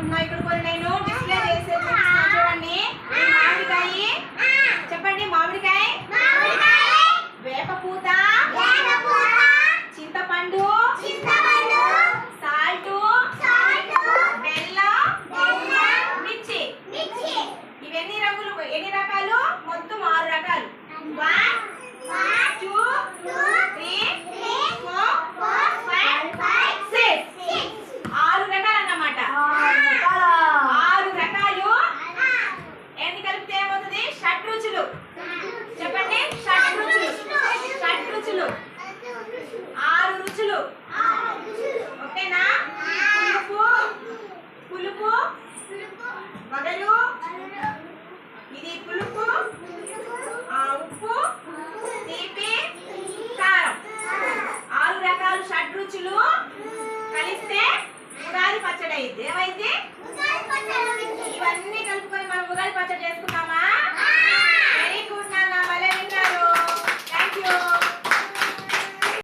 చేసుకుంటున్నాం ఇక్కడ కొన్ని నేను డిస్ప్లే చేసే చూడండి. మామిడికాయ. చెప్పండి మామిడికాయ. వేప పూత. చింతపండు. సాల్ట్. బెల్లం. మిర్చి. ఇవన్నీ రంగులు ఎన్ని రకాలు? మొత్తం ఆరు రకాలు. ఇదేమైంది